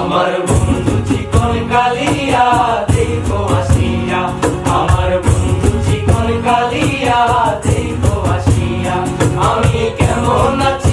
আমার বন্ধু চিকন কালিয়া আমি কেমন আছি?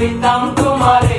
কইতাম তোমারে